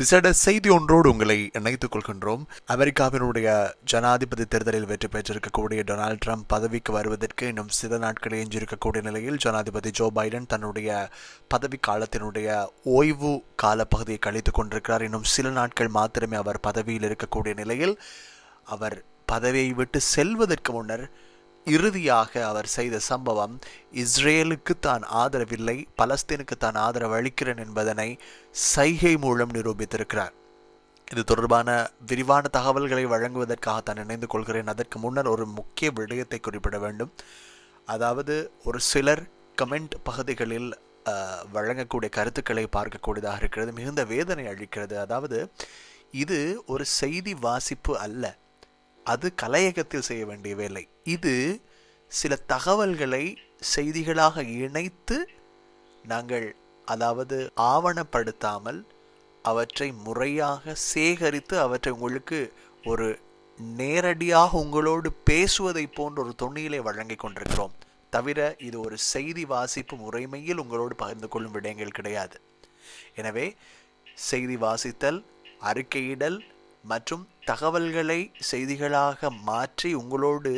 விசேட செய்தி ஒன்றோடு உங்களை இணைத்துக் கொள்கின்றோம். அமெரிக்காவினுடைய ஜனாதிபதி தேர்தலில் வெற்றி பெற்றிருக்கக்கூடிய டொனால்ட் ட்ரம்ப் பதவிக்கு வருவதற்கு இன்னும் சில நாட்கள் எஞ்சியிருக்கக்கூடிய நிலையில் ஜனாதிபதி ஜோ பைடன் தன்னுடைய பதவி காலத்தினுடைய ஓய்வு காலப்பகுதியை கழித்துக் கொண்டிருக்கிறார். இன்னும் சில நாட்கள் மாத்திரமே அவர் பதவியில் இருக்கக்கூடிய நிலையில் அவர் பதவியை விட்டு செல்வதற்கு முன்னர் இறுதியாக அவர் செய்த சம்பவம் இஸ்ரேலுக்கு தான் ஆதரவில்லை பலஸ்தீனுக்கு தான் ஆதரவு அளிக்கிறேன் என்பதனை சைகை மூலம் நிரூபித்திருக்கிறார். இது தொடர்பான விரிவான தகவல்களை வழங்குவதற்காக தான் இணைந்து கொள்கிறேன். அதற்கு முன்னர் ஒரு முக்கிய விடயத்தை குறிப்பிட வேண்டும். அதாவது ஒரு சிலர் கமெண்ட் பகுதிகளில் அஹ், வழங்கக்கூடிய கருத்துக்களை பார்க்கக்கூடியதாக இருக்கிறது மிகுந்த வேதனை அளிக்கிறது. அதாவது இது ஒரு செய்தி வாசிப்பு அல்ல. அது கலையகத்தில் செய்ய வேண்டிய வேலை. இது சில தகவல்களை செய்திகளாக இணைத்து நாங்கள் அதாவது ஆவணப்படுத்தாமல் அவற்றை முறையாக சேகரித்து அவற்றை உங்களுக்கு ஒரு நேரடியாக உங்களோடு பேசுவதை போன்ற ஒரு தொனியிலே வழங்கிக் கொண்டிருக்கிறோம். தவிர இது ஒரு செய்தி வாசிப்பு முறைமையில் உங்களோடு பகிர்ந்து கொள்ளும் விடயங்கள் கிடையாது. எனவே செய்தி வாசித்தல் அறிக்கையிடல் மற்றும் தகவல்களை செய்திகளாக மாற்றி உங்களோடு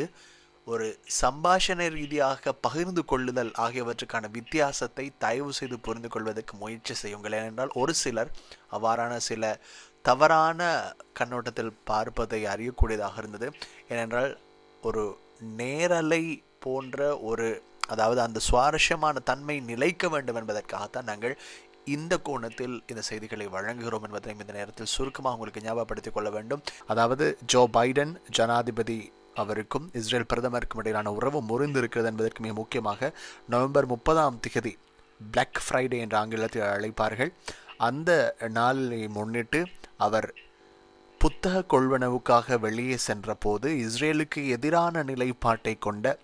ஒரு சம்பாஷண ரீதியாக பகிர்ந்து கொள்ளுதல் ஆகியவற்றுக்கான வித்தியாசத்தை தயவு செய்து புரிந்து கொள்வதற்கு முயற்சி செய்யுங்கள். ஏனென்றால் ஒரு சிலர் அவ்வாறான சில தவறான கண்ணோட்டத்தில் பார்ப்பதை அறியக்கூடியதாக இருந்தது. ஏனென்றால் ஒரு நேரலை போன்ற ஒரு அதாவது அந்த சுவாரஸ்யமான தன்மை நிலைக்க வேண்டும் என்பதற்காகத்தான் நாங்கள் இந்த கோணத்தில் இந்த செய்திகளை வழங்குகிறோம் என்பதை இந்த நேரத்தில் சுருக்கமாக உங்களுக்கு ஞாபகப்படுத்திக் கொள்ள வேண்டும். அதாவது ஜோ பைடன் ஜனாதிபதி அவருக்கும் இஸ்ரேல் பிரதமருக்கும் இடையிலான உறவு முறிந்திருக்கிறது என்பதற்கு மிக முக்கியமாக நவம்பர் முப்பதாம் திகதி பிளாக் ஃப்ரைடே என்ற ஆங்கிலத்தில் அழைப்பார்கள். அந்த நாளை முன்னிட்டு அவர் புத்தக கொள்வனவுக்காக வெளியே சென்றபோது இஸ்ரேலுக்கு எதிரான நிலைப்பாட்டை கொண்ட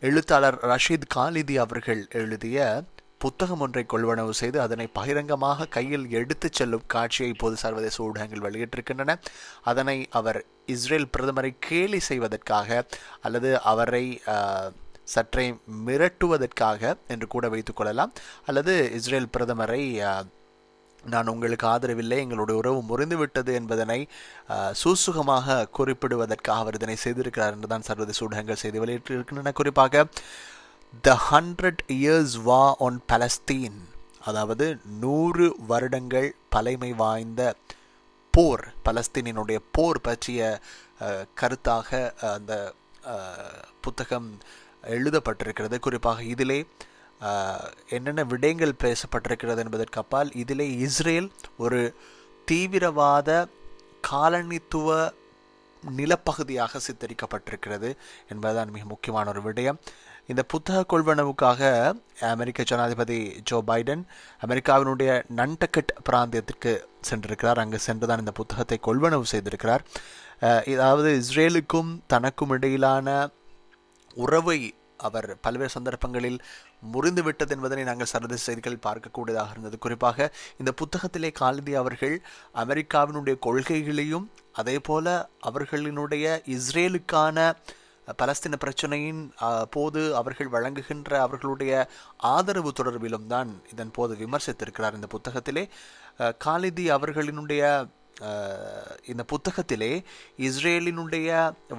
எழுத்தாளர் ரஷீத் காலிதி அவர்கள் எழுதிய புத்தகம் ஒன்றை கொள்வனவு செய்து அதனை பகிரங்கமாக கையில் எடுத்துச் செல்லும் காட்சியை இப்போது சர்வதேச ஊடகங்கள் வெளியிட்டிருக்கின்றன. அதனை அவர் இஸ்ரேல் பிரதமரை கேலி செய்வதற்காக அல்லது அவரை சற்றே மிரட்டுவதற்காக என்று கூட வைத்துக் கொள்ளலாம். அல்லது இஸ்ரேல் பிரதமரை நான் உங்களுக்கு ஆதரவில்லை எங்களுடைய உறவு முறிந்துவிட்டது என்பதனை சூசுகமாக குறிப்பிடுவதற்காக அவர் இதனை செய்திருக்கிறார் என்றுதான் சர்வதேச ஊடகங்கள் செய்தி வெளியிட்டிருக்கின்றன. குறிப்பாக the hundred years war on Palestine அதாவது நூறு வருடங்கள் பழைமை வாய்ந்த போர் பலஸ்தீனினுடைய போர் பற்றிய கருத்தாக அந்த புத்தகம் எழுதப்பட்டிருக்கிறது. குறிப்பாக இதிலே என்னென்ன விடயங்கள் பேசப்பட்டிருக்கிறது என்பதற்கு அப்பால் இதிலே இஸ்ரேல் ஒரு தீவிரவாத காலனித்துவ நிலப்பகுதியாக சித்தரிக்கப்பட்டிருக்கிறது என்பதுதான் மிக முக்கியமான ஒரு விடயம். இந்த புத்தக கொள்வனவுக்காக அமெரிக்க ஜனாதிபதி ஜோ பைடன் அமெரிக்காவினுடைய நன்டக்கட் பிராந்தியத்திற்கு சென்றிருக்கிறார். அங்கு சென்றுதான் இந்த புத்தகத்தை கொள்வனவு செய்திருக்கிறார். அதாவது இஸ்ரேலுக்கும் தனக்கும் இடையிலான உறவை அவர் பல்வேறு சந்தர்ப்பங்களில் முறிந்துவிட்டது என்பதனை நாங்கள் சர்வதேச செய்திகள் பார்க்கக்கூடியதாக இருந்தது. குறிப்பாக இந்த புத்தகத்திலே காலிதி அவர்கள் அமெரிக்காவினுடைய கொள்கைகளையும் அதே போல அவர்களினுடைய இஸ்ரேலுக்கான பலஸ்தீன பிரச்சனையின் போது அவர்கள் வழங்குகின்ற அவர்களுடைய ஆதரவு தொடர்பிலும் தான் இதன் போது விமர்சித்திருக்கிறார் இந்த புத்தகத்திலே. காலிதி அவர்களினுடைய இந்த புத்தகத்திலே இஸ்ரேலினுடைய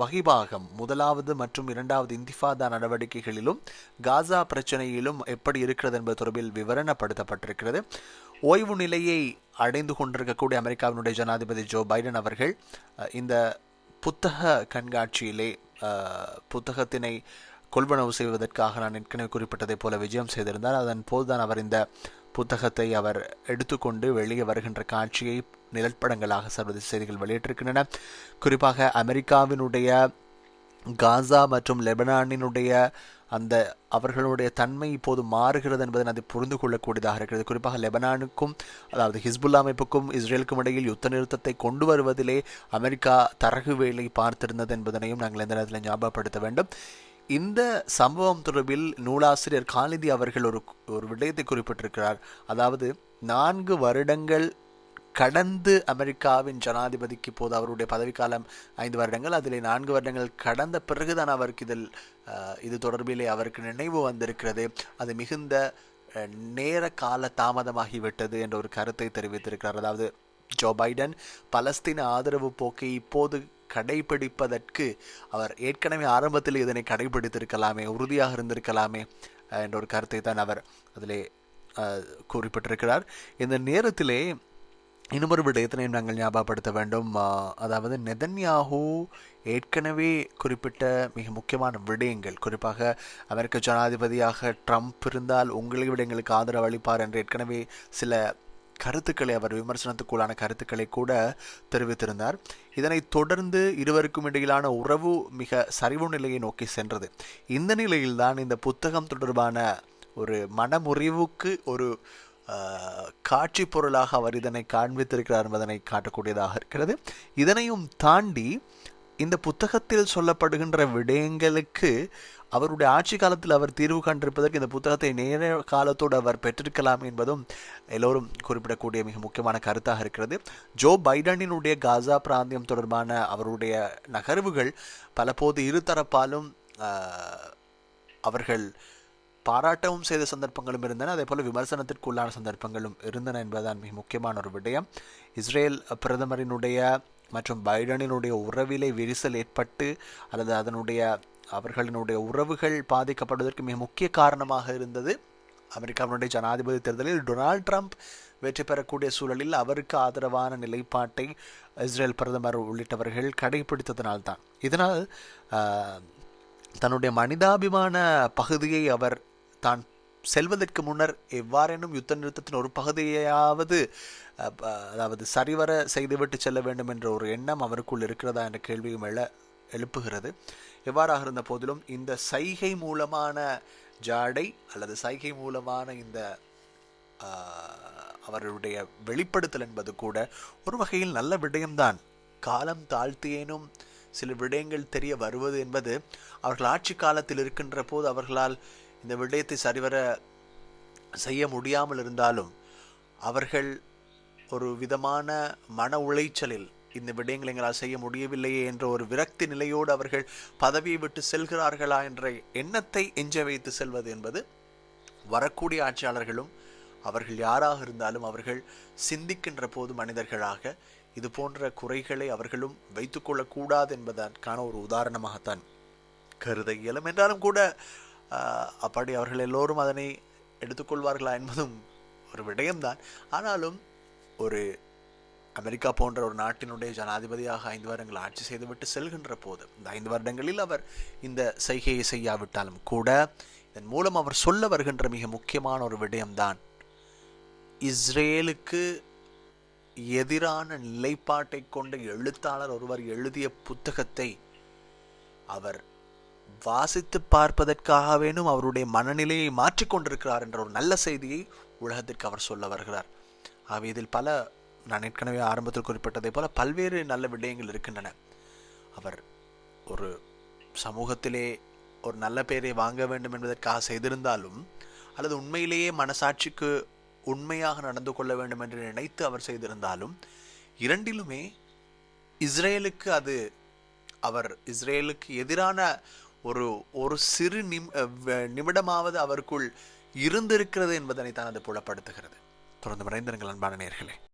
வகிபாகம் முதலாவது மற்றும் இரண்டாவது இந்திஃபாதா நடவடிக்கைகளிலும் காசா பிரச்சனையிலும் எப்படி இருக்கிறது என்பது தொடர்பில் விவரணப்படுத்தப்பட்டிருக்கிறது. ஓய்வு நிலையை அடைந்து கொண்டிருக்கக்கூடிய அமெரிக்காவினுடைய ஜனாதிபதி ஜோ பைடன் அவர்கள் இந்த புத்தக கண்காட்சியிலே புத்தகத்தினை கொள்வனவு செய்வதற்காக நான் ஏற்கனவே குறிப்பிட்டதைப் போல விஜயம் செய்திருந்தார். அதன் போதுதான் அவர் இந்த புத்தகத்தை அவர் எடுத்துக்கொண்டு வெளியே வருகின்ற காட்சியை நிழற்படங்களாக சர்வதேச செய்திகள் வெளியிட்டிருக்கின்றன. குறிப்பாக அமெரிக்காவினுடைய காசா மற்றும் லெபனானினுடைய அந்த அவர்களுடைய தன்மை இப்போது மாறுகிறது என்பதை அதை புரிந்து கொள்ளக்கூடியதாக இருக்கிறது. குறிப்பாக லெபனானுக்கும் அதாவது ஹிஸ்புல்லா அமைப்புக்கும் இஸ்ரேலுக்கும் இடையில் யுத்த நிறுத்தத்தை கொண்டு வருவதிலே அமெரிக்கா தரகு வேலை பார்த்திருந்தது என்பதனையும் நாங்கள் எந்த நேரத்தில் ஞாபகப்படுத்த வேண்டும். இந்த சம்பவம் தொடர்பில் நூலாசிரியர் காலிதி அவர்கள் ஒரு ஒரு விடயத்தை குறிப்பிட்டிருக்கிறார். அதாவது நான்கு வருடங்கள் கடந்து அமெரிக்காவின் ஜனாதிபதிக்கு இப்போது அவருடைய பதவிக்காலம் ஐந்து வருடங்கள் அதில் நான்கு வருடங்கள் கடந்த பிறகுதான் அவருக்கு இதில் இது தொடர்பிலே அவருக்கு நினைவு வந்திருக்கிறது. அது மிகுந்த நேர கால தாமதமாகிவிட்டது என்ற ஒரு கருத்தை தெரிவித்திருக்கிறார். அதாவது ஜோ பைடன் பலஸ்தீன ஆதரவு போக்கை இப்போது கடைபிடிப்பதற்கு அவர் ஏற்கனவே ஆரம்பத்தில் இதனை கடைபிடித்திருக்கலாமே உறுதியாக இருந்திருக்கலாமே என்ற ஒரு கருத்தை தான் அவர் அதிலே குறிப்பிட்டிருக்கிறார். இந்த நேரத்திலே இன்னொரு விடயத்தினையும் நாங்கள் ஞாபகப்படுத்த வேண்டும். அதாவது நெதன்யாஹூ ஏற்கனவே குறிப்பிட்ட மிக முக்கியமான விடயங்கள் குறிப்பாக அமெரிக்க ஜனாதிபதியாக ட்ரம்ப் இருந்தால் உங்களை விட எங்களுக்கு ஆதரவு அளிப்பார் என்று ஏற்கனவே சில கருத்துக்களை அவர் விமர்சனத்துக்குள்ளான கருத்துக்களை கூட தெரிவித்திருந்தார். இதனைத் தொடர்ந்து இருவருக்கும் இடையிலான உறவு மிக சரிவு நிலையை நோக்கி சென்றது. இந்த நிலையில்தான் இந்த புத்தகம் தொடர்பான ஒரு மனமுறிவுக்கு ஒரு காட்சி பொருளாக அவர் இதனை காண்பித்திருக்கிறார் என்பதனை காட்டக்கூடியதாக இருக்கிறது. இதனையும் தாண்டி இந்த புத்தகத்தில் சொல்லப்படுகின்ற விடயங்களுக்கு அவருடைய ஆட்சி காலத்தில் அவர் தீர்வு கண்டிருப்பதற்கு இந்த புத்தகத்தை நேர காலத்தோடு அவர் பெற்றிருக்கலாம் என்பதும் எல்லோரும் குறிப்பிடக்கூடிய மிக முக்கியமான கருத்தாக இருக்கிறது. ஜோ பைடனினுடைய காசா பிராந்தியம் தொடர்பான அவருடைய நகர்வுகள் பலபோது இருதரப்பாலும் அவர்கள் பாராட்டவும் செய்த சந்தர்ப்பங்களும் இருந்தன. அதே போல் விமர்சனத்திற்குள்ளான சந்தர்ப்பங்களும் இருந்தன என்பதுதான் மிக முக்கியமான ஒரு விடயம். இஸ்ரேல் பிரதமரினுடைய மற்றும் பைடனினுடைய உறவிலே விரிசல் ஏற்பட்டு அல்லது அதனுடைய அவர்களினுடைய உறவுகள் பாதிக்கப்படுவதற்கு மிக முக்கிய காரணமாக இருந்தது. அமெரிக்காவினுடைய ஜனாதிபதி தேர்தலில் டொனால்ட் ட்ரம்ப் வெற்றி பெறக்கூடிய சூழலில் அவருக்கு ஆதரவான நிலைப்பாட்டை இஸ்ரேல் பிரதமர் உள்ளிட்டவர்கள் கடைபிடித்ததனால்தான். இதனால் தன்னுடைய மனிதாபிமான பகுதியை அவர் தான் செல்வதற்கு முன்னர் எவ்வாறேனும் யுத்த நிறுத்தத்தின் ஒரு பகுதியாவது அதாவது சரிவர செய்துவிட்டு செல்ல வேண்டும் என்ற ஒரு எண்ணம் அவருக்குள் இருக்கிறதா என்ற கேள்வியும் எழ எழுப்புகிறது. எவ்வாறாக இருந்த போதிலும் இந்த சைகை மூலமான ஜாடை அல்லது சைகை மூலமான இந்த ஆஹ், அவருடைய வெளிப்படுத்தல் என்பது கூட ஒரு வகையில் நல்ல விடயம்தான். காலம் தாழ்த்தியேனும் சில விடயங்கள் தெரிய வருவது என்பது அவர்கள் ஆட்சி காலத்தில் இருக்கின்ற போது அவர்களால் இந்த விடயத்தை சரிவர செய்ய முடியாமல் இருந்தாலும் அவர்கள் ஒரு விதமான மன உளைச்சலில் இந்த விடயங்களை எங்களால் செய்ய முடியவில்லையே என்ற ஒரு விரக்தி நிலையோடு அவர்கள் பதவியை விட்டு செல்கிறார்களா என்ற எண்ணத்தை எஞ்ச வைத்து செல்வது என்பது வரக்கூடிய ஆட்சியாளர்களும் அவர்கள் யாராக இருந்தாலும் அவர்கள் சிந்திக்கின்ற போது மனிதர்களாக இது போன்ற குறைகளை அவர்களும் வைத்துக்கொள்ளக்கூடாது என்பதற்கான ஒரு உதாரணமாகத்தான் கருத இயலும். என்றாலும் கூட அப்படி அவர்கள் எல்லோரும் அதனை எடுத்துக்கொள்வார்களா என்பதும் ஒரு விடயம்தான். ஆனாலும் ஒரு அமெரிக்கா போன்ற ஒரு நாட்டினுடைய ஜனாதிபதியாக ஐந்து வருடங்கள் ஆட்சி செய்துவிட்டு செல்கின்ற போது இந்த ஐந்து வருடங்களில் அவர் இந்த செய்கையை செய்யாவிட்டாலும் கூட இதன் மூலம் அவர் சொல்ல வருகின்ற மிக முக்கியமான ஒரு விடயம்தான் இஸ்ரேலுக்கு எதிரான நிலைப்பாட்டை கொண்ட எழுத்தாளர் ஒருவர் எழுதிய புத்தகத்தை அவர் வாசித்து பார்ப்பதற்காகவேனும் அவருடைய மனநிலையை மாற்றிக்கொண்டிருக்கிறார் என்ற ஒரு நல்ல செய்தியை உலகத்திற்கு அவர் சொல்ல வருகிறார். ஆகவே இதில் பல நான் ஏற்கனவே ஆரம்பத்தில் குறிப்பிட்டதை போல பல்வேறு நல்ல விடயங்கள் இருக்கின்றன. அவர் ஒரு சமூகத்திலே ஒரு நல்ல பெயரை வாங்க வேண்டும் என்பதற்காக செய்திருந்தாலும் அல்லது உண்மையிலேயே மனசாட்சிக்கு உண்மையாக நடந்து கொள்ள வேண்டும் என்று நினைத்து அவர் செய்திருந்தாலும் இரண்டிலுமே இஸ்ரேலுக்கு அது அவர் இஸ்ரேலுக்கு எதிரான ஒரு ஒரு சிறு நிம் அஹ் நிமிடமாவது அவருக்குள் இருந்திருக்கிறது என்பதனை தான் அது புலப்படுத்துகிறது. தொடர்ந்து மறைந்திருங்கள் அன்பான நேர்களே.